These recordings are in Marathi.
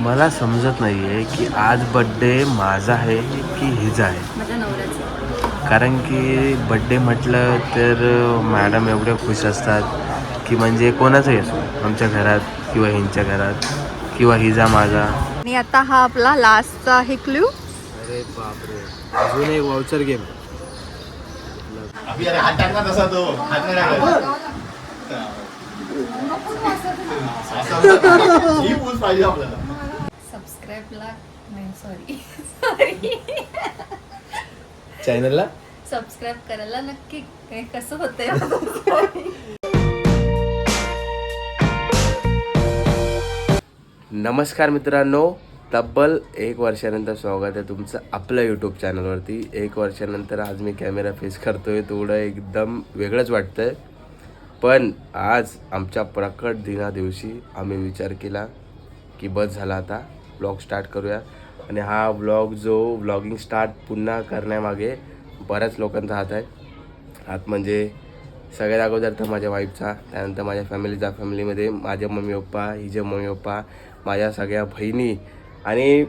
मला समजत नाही आहे की आज बड्डे माझा आहे की हिचा आहे. कारण की बड्डे म्हटलं तर मॅडम एवढ्या खुश असतात की म्हणजे कोणाचाही असो आमच्या घरात किंवा ह्यांच्या घरात किंवा हिजा माझा. आणि आता हा आपला लास्टचा आहे क्ल्यू अरे बापरे अजून एक वाउचर गेम ही पूस पाहिजे आपल्याला. सबस्क्राईबला नाही सॉरी सॉरी चॅनलला सबस्क्राईब करायला नक्की काय कसं होतंय? नमस्कार मित्रांनो तब्बल एक वर्षानंतर स्वागत आहे तुमचं आपल्या यूट्यूब चॅनलवरती एक वर्षानंतर आज मी कॅमेरा फेस करतोय थोडं एकदम वेगळंच वाटतंय. पण आज आमच्या प्रकट दिना दिवशी आम्ही विचार केला की बस झाला आता. ब्लॉग स्टार्ट करूया. आणि हा ब्लॉग जो ब्लॉगिंग स्टार्ट पुन्हा करण्यामागे बऱ्याच लोकांचा हात आहे. हात म्हणजे सगळ्यात अगोदर तर माझ्या वाईफचा त्यानंतर माझ्या फॅमिलीचा फॅमिलीमध्ये माझ्या मम्मी पप्पा हिजे मम्मी पप्पा माझ्या सगळ्या बहिणी आणि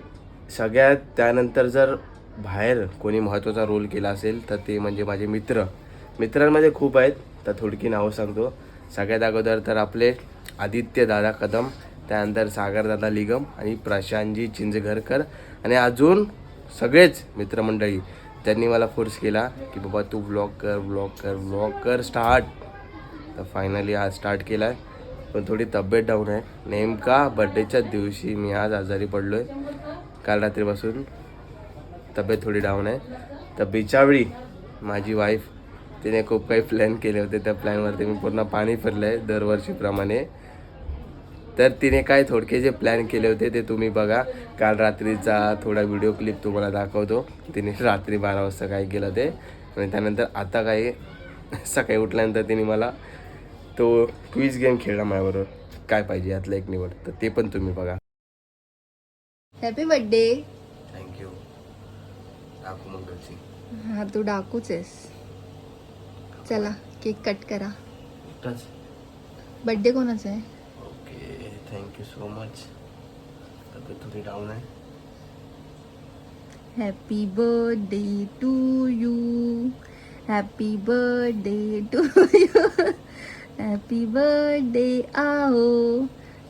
सगळ्यात त्यानंतर जर बाहेर कोणी महत्त्वाचा रोल केला असेल तर ते म्हणजे माझे मित्र. मित्रांमध्ये खूप आहेत तर थोडकी नावं सांगतो. सगळ्यात अगोदर तर आपले आदित्य दादा कदम त्यानंतर सागरदादा लिगम आणि प्रशांतजी चिंचघरकर. आणि अजून सगळेच मित्रमंडळी त्यांनी मला फोर्स केला की बाबा तू ब्लॉग कर ब्लॉग कर ब्लॉग कर स्टार्ट तर फायनली आज स्टार्ट केला आहे पण थोडी तब्येत डाऊन आहे. नेमका बड्डेच्याच दिवशी मी आज आजारी पडलो आहे काल रात्रीपासून तब्येत थोडी डाऊन आहे. तर बिचावळी माझी वाईफ तिने खूप काही प्लॅन केले होते. त्या प्लॅनवरती मी पूर्ण पाणी फिरलं आहे दरवर्षीप्रमाणे. तर तिने काय थोडके जे प्लॅन केले होते ते तुम्ही बघा. काल रात्रीचा थोडा व्हिडिओ क्लिप तुम्हाला दाखवतो. तिने रात्री बारा वाजता काय केलं ते. आणि त्यानंतर आता काही सकाळी उठल्यानंतर तिने मला तो क्विज गेम खेळला माझ्याबरोबर. काय पाहिजे यातलं एक निवड. तर ते पण तुम्ही बघा. हॅपी बर्थडे थँक्यू मंगलची हा तू डाकूच आहेस. चला केक कट करा. बर्थडे कोणाचा आहे? थँक्यू सो मच तब्येत थोडी डाऊन आहे happy birthday to you happy birthday to you happy birthday आहो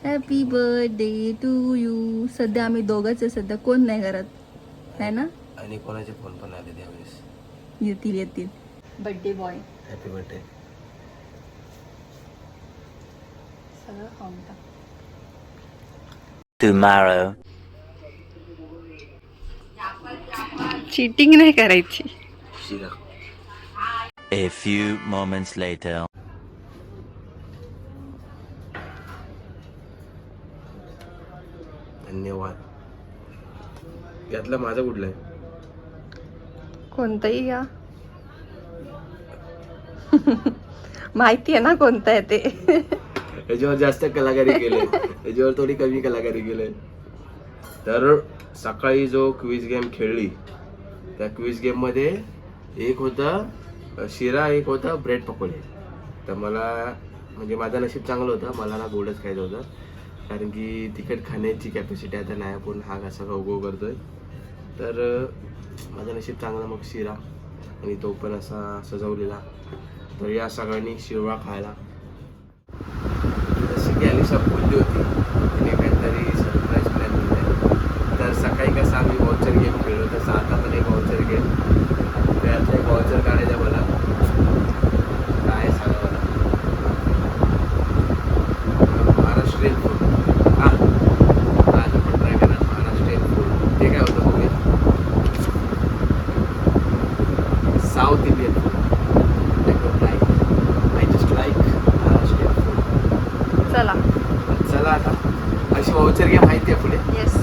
हॅपी बर्थडे टू यू सध्या आम्ही दोघंच आहे. सध्या कोण नाही घरात? आहे ना? आणि कोणाचे फोन पण आले त्यावेळेस? येतील येतील. बर्थडे बॉय हॅपी बर्थडे सगळं खाऊन टाक. Tomorrow. चिटिंग नाही करायची. A few moments later. धन्यवाद. यातलं माझं कुठलं आहे? कोणतंही घ्या माहिती आहे ना कोणतं आहे ते. याच्यावर जास्त कलाकारी केले. याच्यावर थोडी कमी कलाकारी केले. तर सकाळी जो क्विज गेम खेळली त्या क्विज गेममध्ये एक होता शिरा एक होता ब्रेड पकोडे. तर मला म्हणजे माझं नशीब चांगलं होतं. मला ना गोडच खायचं होतं. कारण की तिखट खाण्याची कॅपॅसिटी आता नाही. आपण हा कसा उगो करतोय? तर माझं नशीब चांगलं मग शिरा. आणि तो पण असा सजवलेला. तर या सगळ्यांनी शिरवा खायला. की अलिशा बोलली होती तिने काहीतरी सरप्राईज प्लॅन दिले तर सकाळी कसं आम्ही वॉचर गेम खेळलो तसं आता पण एक वॉचर गेम त्यातलं एक वाउचर काढायचं मला काय सांगा मला महाराष्ट्रीयन फूड हा आज आपण ट्राय करा महाराष्ट्रीयन फूड ते काय होतं बघूया south Indian food like I just like Maharashtrian food चला चला आता अशी वाउचर गेम माहिती आहे पुढे येस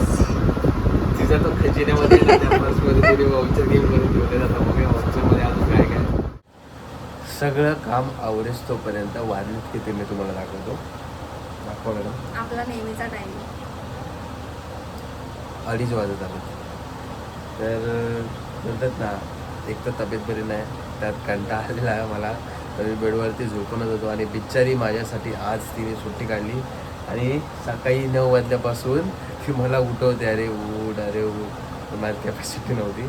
तिचा तो खजिन्यामध्ये ना त्या पर्समध्ये तिने वाउचर गेम करून ठेवले जातं बघूया वाउचरमध्ये अजून काय काय. सगळं काम आवडेस तोपर्यंत वाजलेत किती मी तुम्हाला दाखवतो. दाखवा मॅडम. आपला नेहमीचा टाइम अडीच वाजत आले तर म्हणतात ना एक तर तब्येत बरी नाही त्यात कंटाळा आलेला आहे मला. तर मी बेडवरती झोपूनच होतो आणि बिचारी माझ्यासाठी आज तिने सुट्टी काढली. आणि सकाळी नऊ वाजल्यापासून ती मला उठवते. अरे उठ अरे उठ. माझी कॅपॅसिटी नव्हती.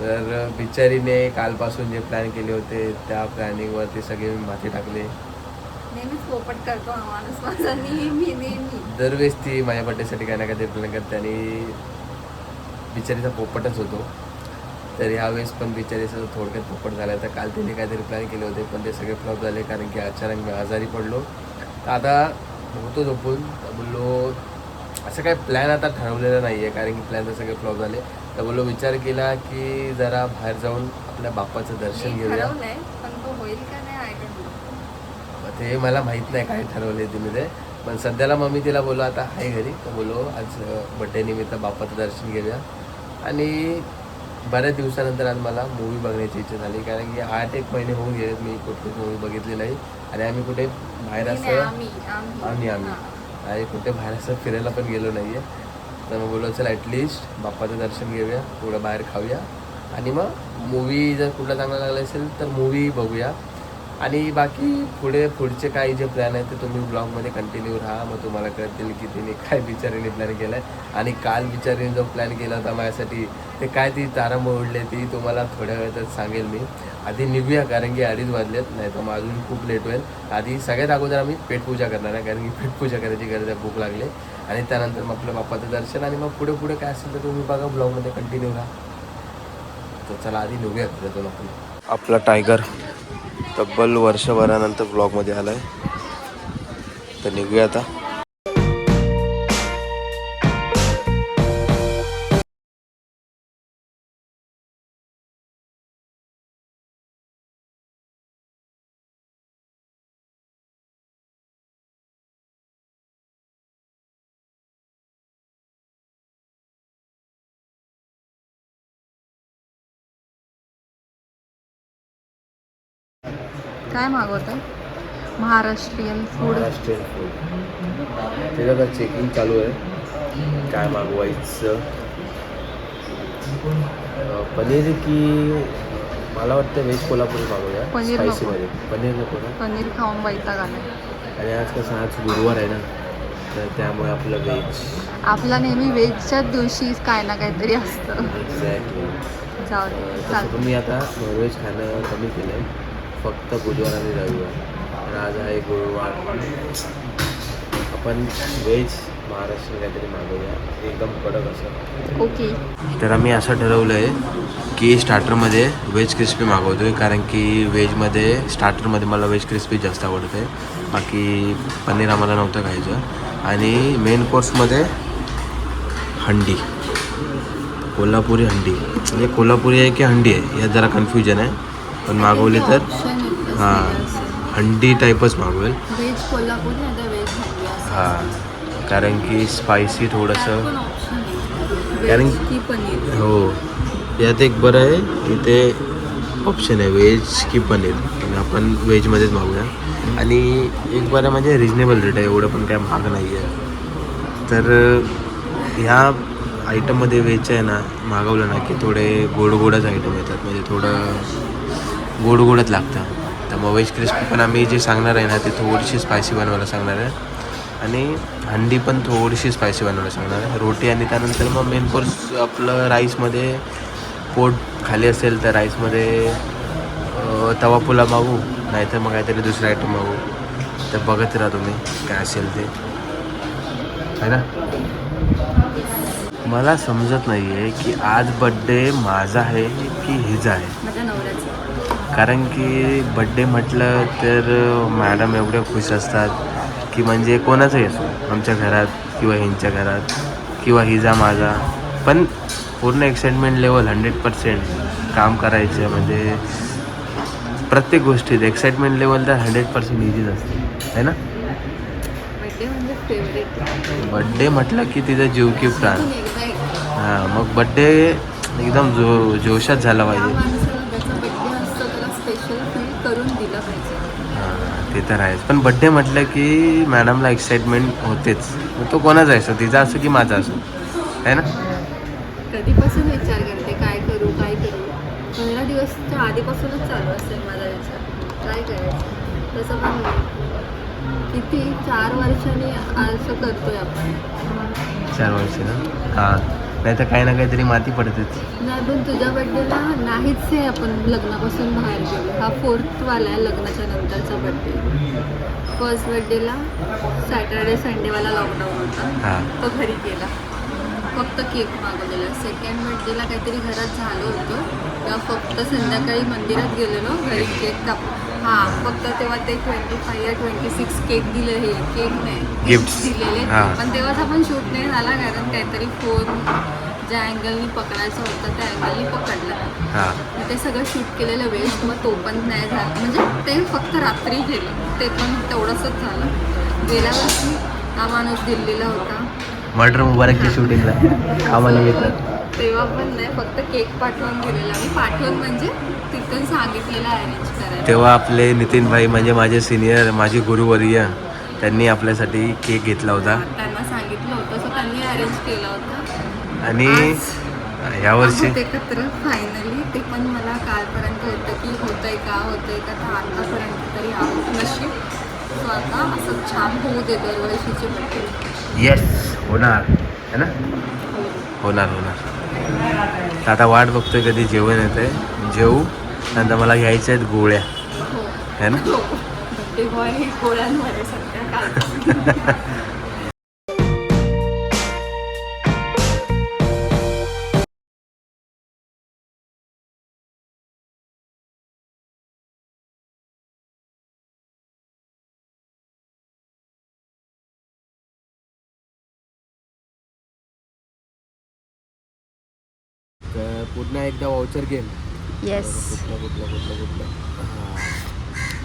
तर बिचारीने कालपासून जे प्लॅन केले होते त्या प्लॅनिंगवरती सगळे मी माती टाकले. दरवेळेस ती माझ्या बड्डेसाठी काय ना काहीतरी प्लॅन करते आणि बिचारीचा पोपटच होतो. तर ह्यावेळेस पण बिचारीचा थोडक्यात पोपट झाला. तर काल तिने काहीतरी प्लॅन केले होते पण ते सगळे फ्लॉप झाले कारण की अचानक मी आजारी पडलो. तर आता होतो झोपून. बोललो असं काय प्लॅन आता ठरवलेला नाही आहे कारण की प्लॅन तर सगळे फ्लॉप झाले. तर बोललो विचार केला की जरा बाहेर जाऊन आपल्या बाप्पाचं दर्शन घेऊया. तो मला माहीत नाही काय ठरवले तुम्ही ते पण सध्याला मग मी तिला बोललो आता आहे घरी. तर बोललो आज बड्डे निमित्त बाप्पाचं दर्शन घेऊया. आणि बऱ्याच दिवसानंतर आज मला मूवी बघण्याची इच्छा झाली कारण की आठ एक महिने होऊन गेले मी कुठलीच मूवी बघितली नाही. आणि आम्ही कुठे बाहेर असं आम्ही आम्ही. आणि कुठे बाहेर असं फिरायला पण गेलो नाही आहे तर मग बोललो चल ॲटलिस्ट बाप्पाचं दर्शन घेऊया थोडं बाहेर खाऊया. आणि मग मूवी जर कुठला चांगला लागला असेल तर मूवी बघूया. आणि बाकी पुढे पुढचे काही जे प्लॅन आहेत ते तुम्ही ब्लॉगमध्ये कंटिन्यू राहा. मग तुम्हाला कळतील की तिने काय बिचारीने प्लॅन केला आहे आणि काल बिचारीने जो प्लॅन केला होता माझ्यासाठी ते काय ती तारा उडले ती तुम्हाला थोड्या वेळातच सांगेल मी. आधी निघूया कारण की अडीच वाजलेत नाही तर मग अजून खूप लेट होईल. आधी सगळ्यात अगोदर आम्ही पेटपूजा करणार आहे कारण की पेटपूजा करायची गरज आहे भूक लागली. आणि त्यानंतर मग आपल्या बाप्पाचं दर्शन आणि मग पुढे पुढे काय असेल तर तुम्ही बघा ब्लॉगमध्ये कंटिन्यू राहा. तर चला आधी निघूया त्यातून आपण. आपला टायगर तब्बल वर्षभरानंतर ब्लॉगमध्ये आला आहे तर निघूया आता. काय मागवत महाराष्ट्रीयन फूड महाराष्ट्रीयन फूड त्याचं आता चेकिंग चालू आहे. काय मागवायचं? पनीर की मला वाटतं व्हेज कोल्हापुरी मागवूया. पनीर. स्पायसीमध्ये पनीर नको ना? पनीर खाऊन वैताग आला आणि आज कसं आज गुरुवार आहे ना तर त्यामुळे आपलं व्हेज आपला नेहमी व्हेजच्याच दिवशी काय ना काहीतरी असतं. एक्झॅक्टली जाऊ मी आता नॉनव्हेज खाणं कमी केलं आहे फक्त बुधवार आणि रविवार. आणि आज आहे गुरुवार. आपण व्हेज महाराष्ट्र काहीतरी मागवूया. एकदम कडक असं. ओके. तर आम्ही असं ठरवलं आहे की स्टार्टरमध्ये व्हेज क्रिस्पी मागवतो आहे कारण की व्हेजमध्ये स्टार्टरमध्ये मला व्हेज क्रिस्पी जास्त आवडते. बाकी पनीर आम्हाला नव्हतं खायचं. आणि मेन कोर्समध्ये हंडी. कोल्हापुरी हंडी. म्हणजे कोल्हापुरी आहे की हंडी आहे? यात जरा कन्फ्युजन आहे. पण मागवली तर? हां हंडी टाईपच मागवेल. हां. कारण की स्पायसी थोडंसं. कारण- हो. यात एक बरं आहे इथे ऑप्शन आहे व्हेज की पनीर आपण व्हेजमध्येच मागूया. आणि एक बरं म्हणजे रिजनेबल रेट आहे एवढं पण काय महाग नाही आहे तर ह्या आयटममध्ये व्हेज आहे ना मागवलं ना की थोडे गोड गोडच आयटम येतात. म्हणजे थोडं गोड गोडच लागतं. तर मग क्रिस्पी पण आम्ही जे सांगणार आहे ना ते थोडीशी स्पायसी बनवायला सांगणार आहे. आणि हंडी पण थोडीशी स्पायसी बनवायला सांगणार आहे. रोटी आणि त्यानंतर मग मेन कोर्स आपलं राईसमध्ये पोट खाली असेल तर राईसमध्ये तवा पुला मागू नाहीतर मग काहीतरी दुसरं आयटम मागू. तर बघत राहा तुम्ही काय असेल ते. है ना? मला समजत नाही आहे की आज बड्डे माझा आहे की हिजा आहे. कारण की बड्डे म्हटलं तर मॅडम एवढ्या खुश असतात की म्हणजे कोणाचाही असो आमच्या घरात किंवा ह्यांच्या घरात किंवा हिजा माझा. पण पूर्ण एक्साइटमेंट लेवल हंड्रेड पर्सेंट काम करायचं म्हणजे प्रत्येक गोष्टीत एक्साइटमेंट लेवल तर हंड्रेड पर्सेंट इझीच असते है ना? बड्डे म्हणजे म्हटलं की तिचं जीव की प्राण. हां मग बड्डे एकदम जो जोशात झाला पाहिजे. ते तर आहेच. पण बड्डे म्हटलं की मॅडमला एक्साइटमेंट होतेच. मग तो कोणाचा असो तिचा असो की माझा असो. आहे ना? कधीपासून विचार करते? काय करू? काय करू? पंधरा दिवसच्या आधीपासूनच चालू असेल माझा विचार. काय करायचं? तसं पण किती? चार वर्षांनी असं करतोय आपण. चार वर्ष ना? हां. नाही तर काही ना काहीतरी माती पडतेच. नाही पण तुझ्या बड्डेला नाहीच आहे आपण लग्नापासून बाहेर. गेलो हा फोर्थ वाला आहे लग्नाच्या नंतरचा बड्डे फर्स्ट बड्डेला सॅटर्डे संडेवाला लॉकडाऊन होता. हां. तो घरी गेला. फक्त केक मागवलेला. सेकंड बर्थडेला काहीतरी घरात झालं होतं. तेव्हा फक्त संध्याकाळी मंदिरात गेलेलो. घरी केक काप हां फक्त तेव्हा ते ट्वेंटी या ट्वेंटी सिक्स केक दिले हे केक नाही Gifts. दिलेले. हां. पण तेव्हाच आपण शूट नाही झाला कारण काहीतरी फोन ज्या अँगलनी पकडायचा होता त्या अँगलनी पकडला. हां. मग ते सगळं शूट केलेलं वेस्ट मग तो पण नाही झाला. म्हणजे ते फक्त रात्री गेलं. ते पण तेवढंसच झालं. गेल्या वर्षी हा माणूस दिल्लीला होता. मर्डर मुबारकच्या शूटिंगला कामानिमित्त तेव्हा पण नाही फक्त केक पाठवून दिलेला. मी पाठवून म्हणजे तिथून सांगितलेलं अरेंज करायला. तेव्हा आपले नितीन भाई म्हणजे माझे सिनियर माझे गुरुवर्य त्यांनी आपल्यासाठी केक घेतला होता. त्यांना सांगितलं होतं. सो त्यांनी अरेंज केला होता. आणि यावर्षी एकत्र फायनली ते पण मला कालपर्यंत होतं की होतंय का होतंय का तर आतापर्यंत तरी आहोत. नशीब. सो आता असं छान होऊ दे दरवर्षीचे बड्डे येस होणार. है ना? होणार होणार. तर आता वाट बघतोय कधी जेवण येतंय. जेवू. नंतर मला घ्यायच्या आहेत गोळ्या. हो. है ना? पुन्हा एकदा वाउचर गेम येस कुठलं कुठलं कुठलं कुठलं? हां.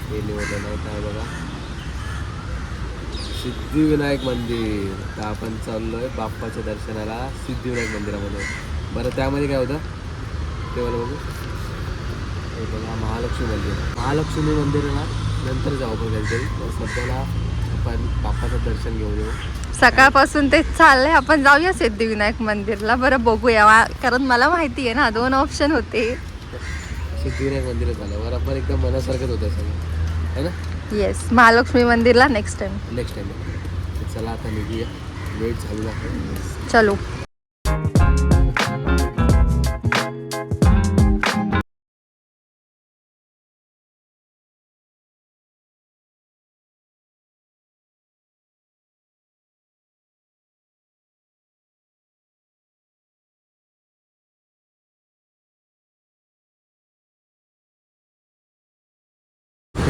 हे आहे काय बघा. सिद्धिविनायक मंदिर. तर आपण चाललोय बाप्पाच्या दर्शनाला सिद्धिविनायक मंदिरामध्ये. बरं त्यामध्ये काय होतं? ते मला बघू. हे बघा महालक्ष्मी मंदिर. महालक्ष्मी मंदिराला नंतर जाऊ काहीतरी. तर सध्याला आपण बाप्पाचं दर्शन घेऊन येऊ. सकाळपासून ते चाललंय. आपण जाऊया सिद्धिविनायक मंदिरला. बरं बघूया. कारण मला माहिती आहे ना दोन ऑप्शन होते. सिद्धिविनायक मंदिरात झालं. बरोबर एकदम मनासारखंच होतं सगळं. है ना? येस महालक्ष्मी मंदिरला नेक्स्ट टाइम नेक्स्ट टाइम चला आता निघूया. वेट आहे चलो.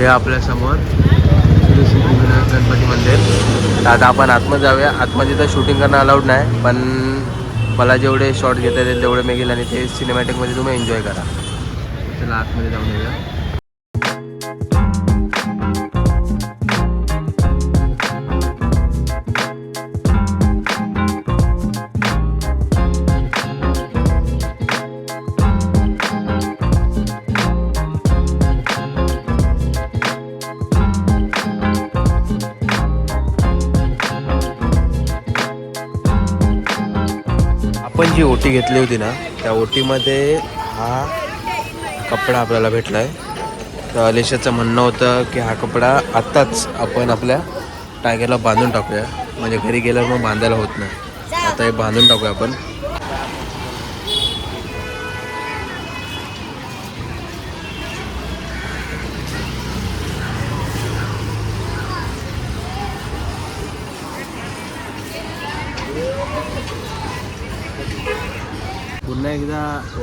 हे आपल्यासमोर श्री सिद्धिविनायक गणपती मंदिर. तर आता आपण आतमध्ये जाऊया. आतमध्ये तर शूटिंग करणं अलाउड नाही पण मला जेवढे शॉट घेता येतील तेवढे मी घेईल आणि ते सिनेमॅटिकमध्ये तुम्ही एन्जॉय करा. चला आतमध्ये जाऊन येऊया. आपण जी ओटी घेतली होती ना त्या ओटीमध्ये हा कपडा आपल्याला भेटला आहे तर अलिशाचं म्हणणं होतं की हा कपडा आत्ताच आपण आपल्या टायगरला बांधून टाकूया. म्हणजे घरी गेल्यावर मग बांधायला होत नाही. आता हे बांधून टाकूया आपण.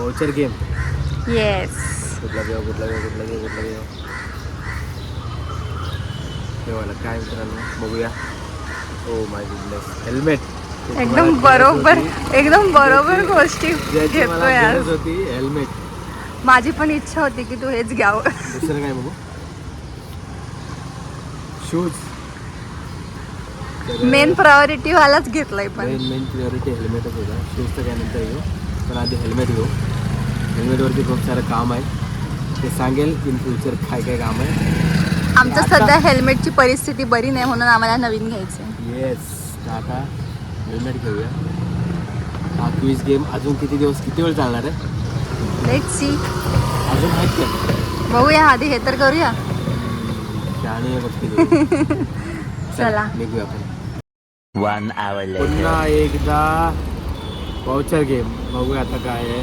वाउचर गेम येस कुठला घेऊ कुठला घेऊ कुठला घेऊ कुठला घेऊ ठेवायला काय मित्रांनो बघूया ओ माय गुडनेस हेल्मेट एकदम बरोबर एकदम बरोबर गोष्टी घेतोय आज होती हेल्मेट माझी पण इच्छा होती की तू हेच घ्यावं दुसरं काय बघू शूज मेन प्रायोरिटी वालाच घेतलाय पण मेन प्रिऑरिटी हेल्मेटच होता शूज तर काय नंतर घेऊ पण आधी हेल्मेट घेऊ. हेल्मेटवरती खूप सारं काम आहे. ते सांगेल इन फ्युचर काय काय काम आहे. आमचं सध्या हेल्मेटची परिस्थिती बरी नाही म्हणून आम्हाला नवीन घ्यायचं येस तर आता हेल्मेट घेऊया. हा क्विज गेम अजून किती दिवस किती वेळ चालणार आहे? लेट सी अजून आहेत का? बघूया आधी हे तर करूया. शहाणी आहे बघते. चला. निघूया आपण. One hour later. पुन्हा एकदा. वाउचर गेम बघूया आता काय आहे.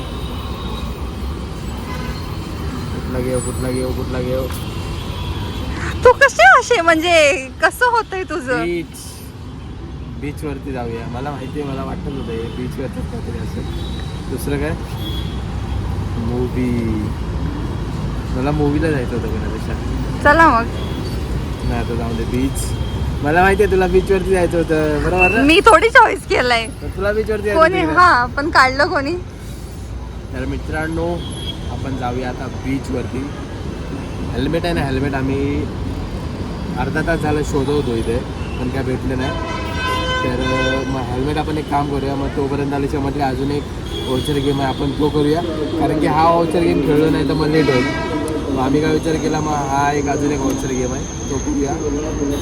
कुठला घेऊ कुठला घेऊ कुठला घेऊ. तू कसे असे म्हणजे कसं होतंय तुझं? बीच बीच वरती जाऊया. मला माहिती आहे मला वाटत होतं हे बीच वरती काहीतरी असेल. दुसरं काय? मूवी मला मूवीला जायचं होतं गणापेक्षा चला मग. नाही आता जाऊ दे. बीच मला माहिती आहे तुला बीच वरती जायचं होतं बरोबर ना? मी थोडी चॉईस केलंय. तर तुला बीच वरती जायचं कोणी? होतं? हा पण काढलं कोणी? तर मित्रांनो आपण जाऊया आता बीचवरती हेल्मेट आहे ना हेल्मेट आम्ही अर्धा तास झालं शोधवतो इथे पण काय भेटलं नाही. तर अं, मग हेल्मेट आपण एक काम करूया मग तोपर्यंत आल्याच्या म्हटलं अजून एक वाउचर गेम आहे आपण तो करूया. कारण की हा वाउचर गेम खेळलो नाही तर मग लेट होईल. मग आम्ही काय विचार केला मग हा एक अजून एक वाउचर गेम आहे तो करूया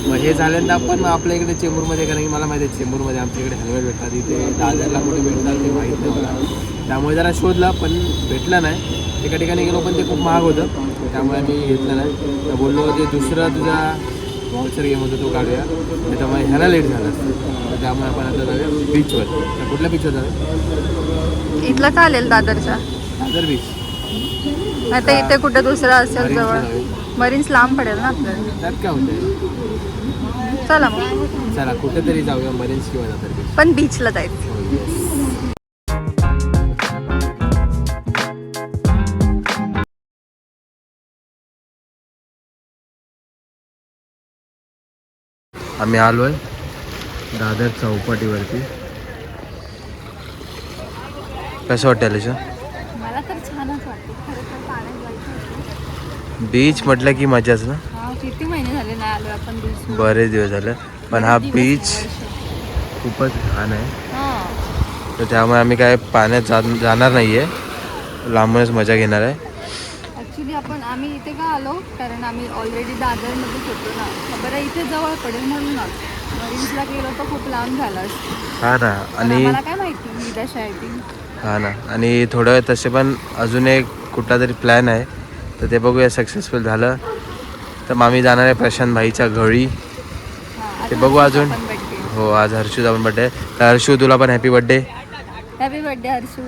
मग हे झाल्यानंतर आपण मग आपल्या इकडे चेंबूरमध्ये कारण की मला माहिती आहे चेंबूरमध्ये आमच्या इकडे हेल्मेट भेटतात इथे दादरला कुठे भेटतात ते माहीत नाही मला. त्यामुळे जरा शोधला पण भेटलं नाही. एका ठिकाणी गेलो पण ते खूप महाग होतं. त्यामुळे मी घेतलं नाही. तर बोललो जे दुसरा तुझा वाउचर गेम होता तो काढूया. त्याच्यामुळे ह्याला लेट झालं. तर त्यामुळे आपण आता जाऊया बीचवर तर कुठल्या बीचवर जाऊया? इथलं चालेल दादरच्या दादर बीच तर इथे कुठे दुसरं असेल जवळ. मरीन्स लांब पडेल ना आपल्याला. त्यात काय होतंय? चला मग. चला कुठेतरी जाऊया मरीन्स किंवा बीच पण बीचला जायचं. हो आम्ही आलोय दादर चौपाटीवरती. कसं वाटतं अलिशा मला तर छानच वाटतं खरं तर पाण्यात जायचं बीच म्हटलं की मजाच ना? हा किती महिने झाले नाही आलो आपण बीच बरेच दिवस झाले. पण हा बीच खूपच छान आहे. हा. तर त्यामुळे आम्ही काय पाण्यात जाणार नाही आहे लांबूनच मजा घेणार आहे. ॲक्च्युली आपण आम्ही इथे का आलो? कारण आम्ही ऑलरेडी दादरमध्येच होतो ना. बरं इथे जवळ पडेल म्हणून ना. मरीन्सला गेलो तर खूप लांब झालं हा ना आणि काय माहिती मी हा ना आणि थोडं तसे पण अजून एक कुठला तरी प्लॅन आहे. तर ते बघूया सक्सेसफुल झालं. तर आम्ही जाणार आहे प्रशांत भाईच्या घरी. ते बघू अजून. हो आज हर्षूचा पण बड्डे तर हर्षू तुला पण happy birthday happy birthday Harshu.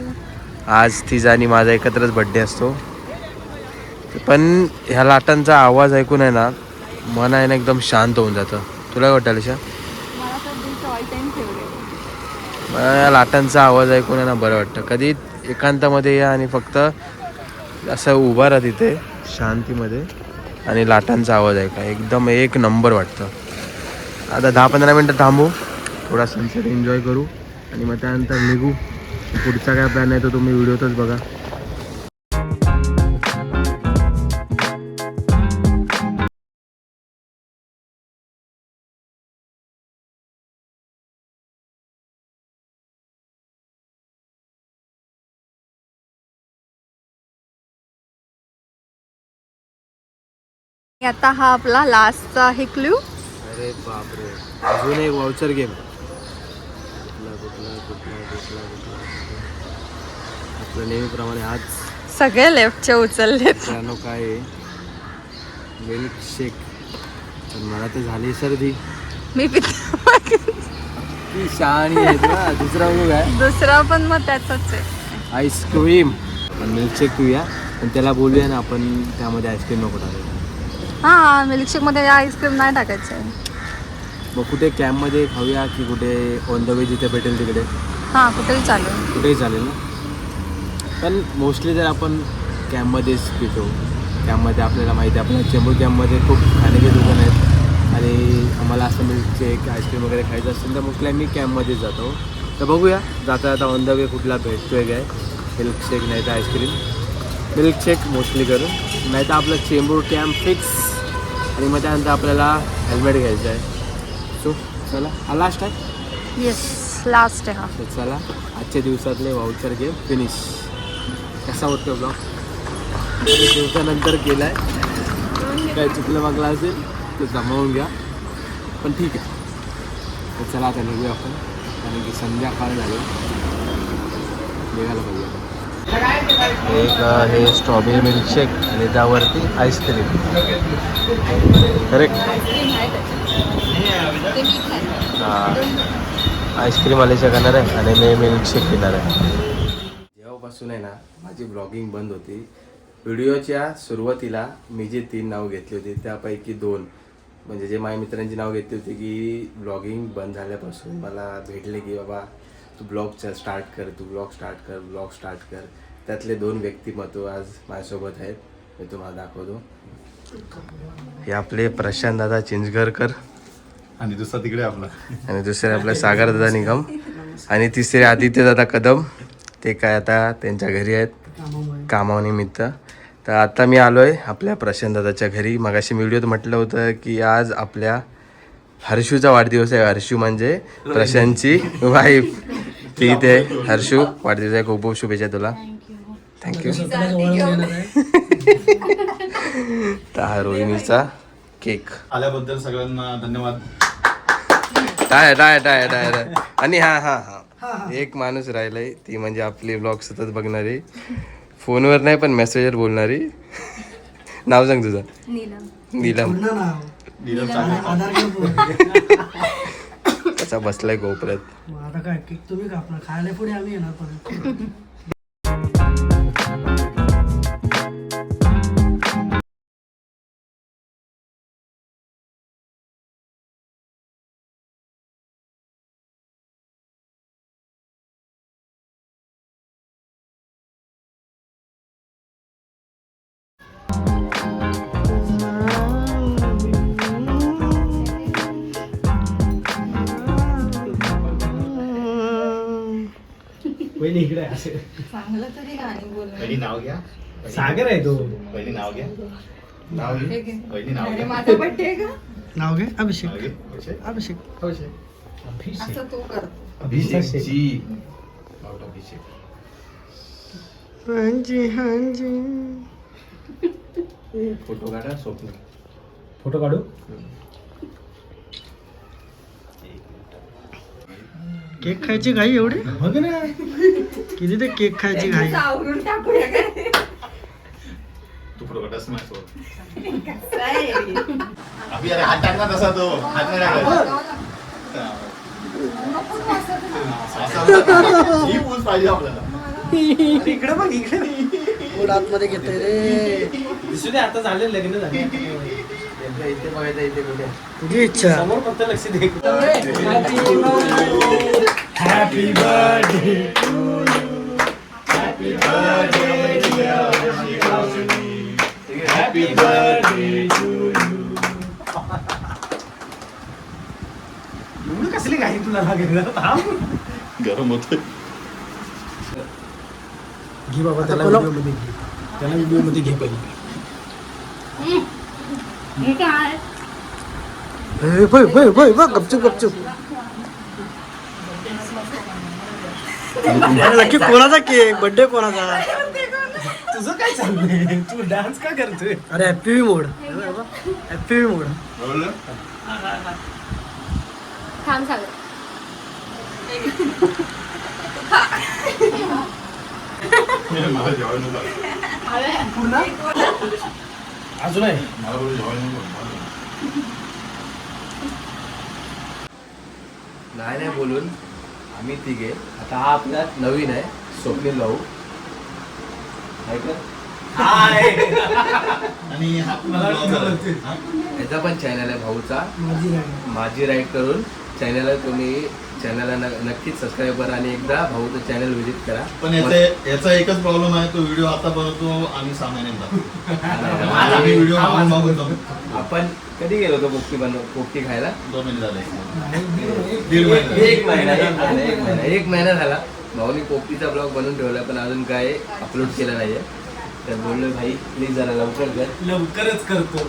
आज तिचा आणि माझा एकत्रच बड्डे असतो. पण ह्या लाटांचा आवाज ऐकून आहे ना मन आहे ना एकदम शांत होऊन जातं. तुला काय वाटतं फेवरेट मला या लाटांचा आवाज ऐकून आहे ना बरं वाटतं. कधी एकांतामध्ये या आणि फक्त असं उभा राहा तिथे शांतीमध्ये. आणि लाटांचा आवाज ऐका. एकदम एक नंबर वाटतं. आता दहा पंधरा मिनटं थांबू. थोडा सनसेट एन्जॉय करू. आणि मग त्यानंतर निघू. पुढचा काय प्लॅन आहे तो तुम्ही व्हिडिओतच बघा. आता हा आपला लास्टचा आहे क्ल्यू अरे बापरे. अजून एक वाउचर गेम कुठला कुठला कुठला कुठला कुठला. कुठला? आपलं नेहमीप्रमाणे आज सगळे लेफ्टचे उचललेत. मित्रांनो काय आहे? मिल्क शेक तर मला तर झाली सर्दी. मी पित ती शहाणी आहे दुसरा बघू काय? दुसरा पण मग त्याचाच आहे. आईस्क्रीम मिल्क शेक पिऊया. पण त्याला बोलूया ना आपण त्यामध्ये आईस्क्रीम नको टाकायला हा मिल्कशेकमध्ये आईस्क्रीम नाही टाकायचं. आहे मग कुठे कॅम्पमध्ये खाऊया की कुठे ऑन द वे जिथे भेटेल तिकडे? हा कुठेही चालेल. कुठेही चालेल ना? पण मोस्टली जर आपण कॅम्पमध्येच पितो कॅम्पमध्ये आपल्याला माहिती आहे आपल्या चेंबूर कॅम्पमध्ये खूप खाण्याचे दुकान आहेत. आणि आम्हाला असं मिल्क शेक आईस्क्रीम वगैरे खायचं असेल तर मोस्टली आम्ही कॅम्पमध्येच जातो. तर बघूया जाता जाता ऑन द वे कुठला भेटतोय काय मिल्क शेक नाही तर आईस्क्रीम मिल्क शेक मोस्टली करून. नाही तर आपलं चेंबूर कॅम्प फिक्स आणि मग त्यानंतर आपल्याला हेल्मेट घ्यायचं आहे. सो चला. हा लास्ट आहे? येस लास्ट आहे हा. चला. आजच्या दिवसातले वाउचर गेम फिनिश कसा होतो ब्लॉग? दिवसानंतर केला आहे काय चुकलं मागला असेल तर जमावून घ्या. पण ठीक आहे. तर चला आता निघूया आपण. कारण की संध्याकाळ झाली. निघायला पाहिजे. एक हे स्ट्रॉबेरी मिल्कशेक आणि त्यावरती आईस्क्रीम करेक्ट हां. मी आईस्क्रीम आहे आणि मी मिल्कशेक पिणार आहे. जेव्हापासून आहे ना माझी ब्लॉगिंग बंद होती व्हिडिओच्या सुरुवातीला मी जे तीन नाव घेतली होती त्यापैकी दोन म्हणजे जे माझ्या मित्रांची नाव घेतली होती की ब्लॉगिंग बंद झाल्यापासून मला भेटले की बाबा तू ब्लॉग स्टार्ट कर तू ब्लॉग स्टार्ट कर ब्लॉग स्टार्ट कर. त्यातले दोन व्यक्तिमत्व आज माझ्यासोबत आहेत. मी तुम्हाला दाखवतो. हे आपले प्रशांत दादा चिंचगरकर आणि दुसरा तिकडे आपला. आणि दुसरे आपले सागर दादा निगम. आणि तिसरे आदित्य दादा कदम. ते काय आता त्यांच्या घरी आहेत. कामानिमित्त. तर आता मी आलो आहे आपल्या प्रशांत दादाच्या घरी. मगाशी व्हिडिओत म्हटलं होतं की आज आपल्या हर्षूचा वाढदिवस आहे. हर्षू म्हणजे प्रशांतची वाईफ ती इथे आहे. हर्षू वाढदिवसाच्या खूप खूप शुभेच्छा तुला. थँक्यू तर हा रोहिणीचा केक आल्याबद्दल सगळ्यांना धन्यवाद. टाय टाय टाय टाय टाय. आणि हा हा हा. एक माणूस राहिलाय ती म्हणजे आपली ब्लॉग सतत बघणारी. फोनवर नाही पण मेसेजवर बोलणारी. नाव सांग तुझं. नीलम. नीलम. चांगले. कसा बसलाय गोपऱ्यात मग आता काय केक तुम्ही कापणार खायला पुढे आम्ही येणार परत. पहिले इकडे आहे असे. चांगलं तरी गाणी बोल पहिली नाव घ्या. सागर आहे तो. पहिली नाव घ्या. नाव घे. पहिली नाव अरे घ्या. माझा बड्डे का? नाव घे. अभिषेक. घे. अभिषेक. अभिषेक. अभिषेक. असं तू करतो अभिषेक. जी Out अभिषेक हांजी हांजी फोटो काढा स्वप्न. फोटो काढू? केक खायची घाई एवढी? बघ ना. किती ते केक खायची घाई? आवरून टाकूया काय? तू? अभि अरे हात तसा तो. हात नाही ही. पाहिजे आपल्याला. इकडे बघ इकडे. आतमध्ये घेते रे. दिसू दे आता झाले लग्न झाले. इथे बघायचं इथे कुठे तुझी इच्छा. समोर फक्त लक्ष दे. हॅपी बर्थडे हॅपी बर्थडे एवढं कसली घाई तुला लागेल? गरम होत घे बाबा त्याला व्हिडिओमध्ये घे. त्याला व्हिडिओमध्ये घे पहिले. हे काय ए, बघ बघ बघ बघ गपचूप गपचूप नक्की कोणाचा केक बर्थडे कोणाचा तुझं काय चाललंय तू डान्स का करतोय अरे हॅपी मोड हॅपी मोड थांब सागर मला जेवायला नको लागलं. अजून आहे. नाही नाही बोलून. आम्ही तिघे. आता हा आपला नवीन आहे स्वप्नील भाऊ. आणि हा. हा? याचा पण चॅनल आहे भाऊचा. माझी राईड करून चॅनलला तुम्ही चॅनलला नक्कीच सबस्क्राईब करा आणि एकदा भाऊचं चॅनल व्हिजिट करा. पण याचा याचा एकच प्रॉब्लेम आहे तो व्हिडिओ आता बनवतो आम्ही सामान्य आम्ही व्हिडिओ मागून मागून जाऊ. आपण कधी गेलो होतो पोपटी बनव पोपटी खायला? दोन मिनिट झाले. दीड महिना. एक महिना एक महिना एक महिना. एक महिना झाला. भाऊनी पोपटीचा ब्लॉग बनवून ठेवला पण अजून काय अपलोड केला नाहीये. तर बोललो भाई प्लीज जरा लवकर कर. लवकरच करतो.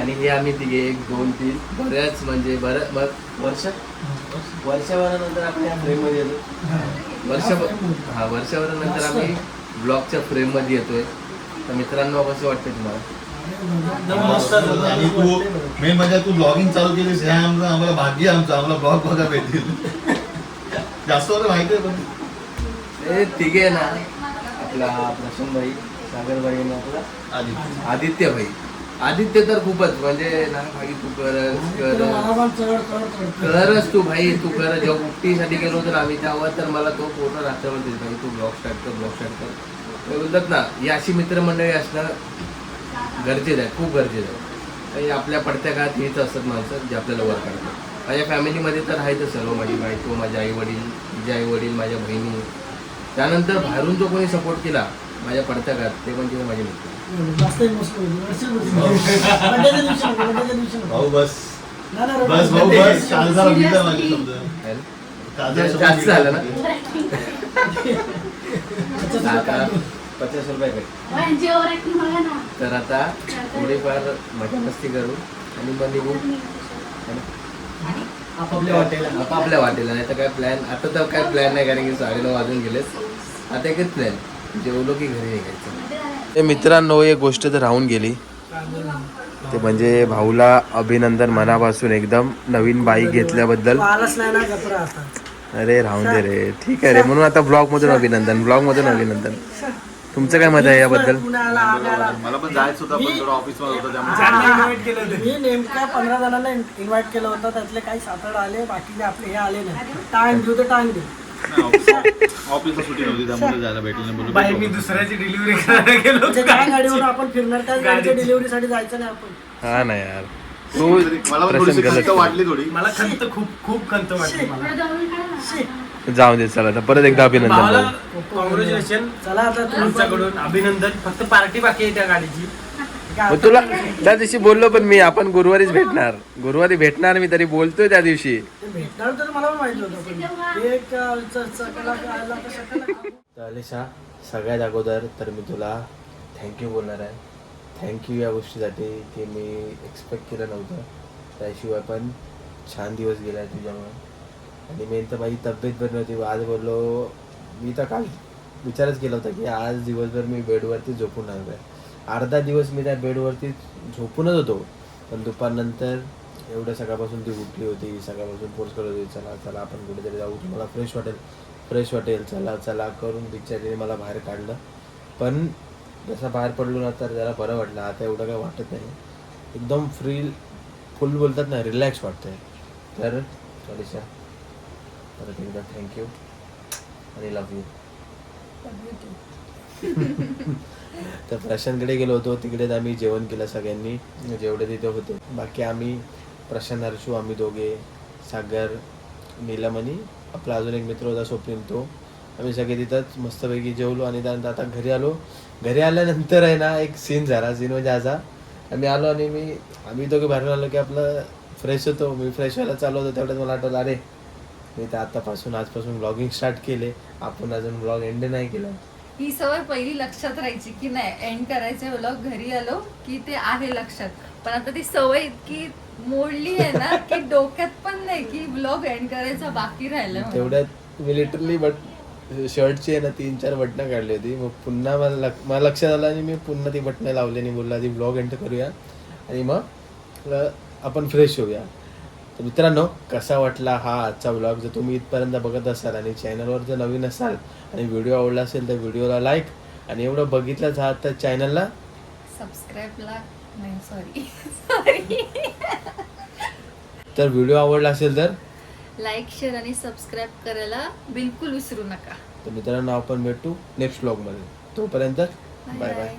आणि हे आम्ही तिघे एक दोन तीन बऱ्याच म्हणजे बरं वर्ष? वर्षभरानंतर आपण या फ्रेममध्ये येतो वर्ष हा वर्षभरानंतर आम्ही ब्लॉगच्या फ्रेममध्ये येतोय. तर मित्रांनो कसं वाटतं तुम्हाला? मस्त आणि तू मेन म्हणजे तू ब्लॉगिंग चालू केलीस हे आमचं आम्हाला भाग्य आहे आमचं आम्हाला ब्लॉग बघा भेटतील जास्त वगैरे माहिती आहे पण हे तिघे ना आपला प्रशांत भाई. सागर भाई आणि आपला आधी आदित्य भाई. आदित्य तर खूपच म्हणजे ना भाई तू करच तू भाई तू कर. जेव्हा उक्टीसाठी गेलो ना आम्ही तेव्हा तर मला तो पूर्ण रात्रभर देत भाई तू ब्लॉग स्टार्ट कर ब्लॉग स्टार्ट कर. बोलतात ना ही अशी मित्रमंडळी असणं गरजेचं आहे खूप गरजेचं आहे. आणि आपल्या पडत्या काळात हेच असतात माणसं जे आपल्याला वर काढतात. माझ्या फॅमिलीमध्ये तर आहेतच सर्व माझी बायको माझे आई वडील माझे आई वडील माझ्या बहिणी. त्यानंतर बाहेरून जो कोणी सपोर्ट केला माझ्या पडत्या काळात ते म्हणजे माझे मित्र. भाऊ बस. नाही, नाही, बस. भाऊ बस माझे जास्त झालं ना? आता पचास रुपये भेट. तर आता थोडीफार मजा मस्ती करू आणि मग निघू है ना? आपापल्या वाटेला. आपापल्या वाटेला. नाही तर काय प्लॅन आता तर काय प्लॅन नाही कारण की साडेनऊ वाजून गेलेच आता एकच प्लॅन जेवलो की घरी निघायचं मित्रांनो एक गोष्ट तर राहून गेली. ते म्हणजे भाऊला अभिनंदन मनापासून एकदम नवीन बाईक घेतल्याबद्दल. तू अरे राहून दे रे. ठीक आहे रे. म्हणून आता ब्लॉग मधून अभिनंदन ब्लॉग मधून अभिनंदन. तुमचं काय मत आहे याबद्दल? मला पण जायचं होतं पण थोडं ऑफिसमध्ये होतं त्यामुळे. इन्व्हाइट केलं होतं मी नेमका पंधरा जणांना इन्व्हाइट केलं होतं त्यातले काही सात आठ आले बाकीचे आपले हे आले नाही. टाइम देऊ तर टाइम दे. ऑफिसला सुट्टी नव्हती त्यामुळे जायला भेटलं नाही बोललो बाई मी दुसऱ्याची डिलिव्हरी करायला गेलो म्हणजे आपण फिरणार त्याच गाडीच्या डिलिव्हरीसाठी जायचं नाही आपण. हा ना यार. तू मला पण थोडीशी खंत वाटली थोडी. मला खंत खूप खूप खंत वाटली मला. जाऊ दे चला आता परत एकदा अभिनंदन भावाला भाऊ. कॉंग्रॅच्युलेशन चला आता तुम्ही पण- तुमच्याकडून अभिनंदन. फक्त पार्टी बाकी आहे त्या गाडीची. मग तुला त्या दिवशी बोललो पण मी आपण गुरुवारीच भेटणार. गुरुवारी भेटणार मी तरी बोलतोय त्या दिवशी. भेटणार तर मला माहिती होतं आला अलिशा सगळ्यात अगोदर तर मी तुला थँक्यू बोलणार आहे. थँक्यू या गोष्टीसाठी की मी एक्सपेक्ट केलं नव्हतं. त्याशिवाय पण छान दिवस गेला आहे तुझ्यामुळे. आणि मेन तर माझी तब्येत बरी नव्हती. आज बोललो मी तर काल विचारच केला होता की आज दिवसभर मी बेडवरती झोपून राहणार आहे अर्धा दिवस मी त्या बेडवरती झोपूनच होतो. पण दुपारनंतर एवढं सकाळपासून ती उठली होती सकाळपासून फोर्स करत होती चला चला आपण कुठेतरी जाऊ तुम्हाला फ्रेश वाटेल फ्रेश वाटेल चला चला करून बिचारीने मला बाहेर काढलं. पण जसं बाहेर पडलो ना तर जरा बरं वाटलं. आता एवढं काय वाटत नाही. एकदम फ्री फुल बोलतात ना रिलॅक्स वाटतंय. तर अलिशा परत एकदा थँक्यू आणि लव्ह यू. तर प्रशांतकडे गेलो होतो तिकडेच आम्ही जेवण केलं सगळ्यांनी. जेवढे तिथे होते. बाकी आम्ही प्रशांत हर्षू आम्ही दोघे सागर नीलम आणि आपला अजून एक मित्र होता स्वप्नील तो. आम्ही सगळे तिथंच मस्तपैकी जेवलो आणि त्यानंतर आता घरी आलो. घरी आल्यानंतर आहे ना एक सीन झाला. सीन म्हणजे आजा आम्ही आलो आणि मी आम्ही दोघे बाहेरून आलो की आपलं फ्रेश होतो. मी फ्रेश व्हायला चालू होतो तेवढ्यात मला आठवलं अरे मी तर आतापासून आजपासून ब्लॉगिंग स्टार्ट केले. आपण अजून ब्लॉग एंड नाही केला. ही सवय पहिली लक्षात राहायची की नाही एंड करायचे व्लॉग घरी आलो की ते आहे लक्षात. पण आता ती सवय इतकी मोडली आहे ना की डोक्यात पण नाही की ब्लॉग एंड करायचा बाकी राहिला तेवढ्यात मी लिटरली बट शर्टची आहे ना तीन चार बटणं काढली होती. मग पुन्हा मला मला लक्षात आलं आणि मी पुन्हा ती बटणं लावली आणि बोलला ती ब्लॉग एंटर करूया आणि मग आपण फ्रेश होऊया. तर मित्रांनो कसा वाटला हा आजचा ब्लॉग जर तुम्ही इथपर्यंत बघत असाल आणि चॅनलवर जर नवीन असाल आणि व्हिडिओ आवडला असेल तर व्हिडिओला लाईक आणि एवढं बघितलंच आहात तर चॅनलला सबस्क्राईबला नाही सॉरी सॉरी तर व्हिडिओ आवडला असेल तर? लाईक शेअर आणि सबस्क्राईब करायला बिलकुल विसरू नका. तर मित्रांनो आपण भेटू नेक्स्ट ब्लॉगमध्ये तोपर्यंत बाय बाय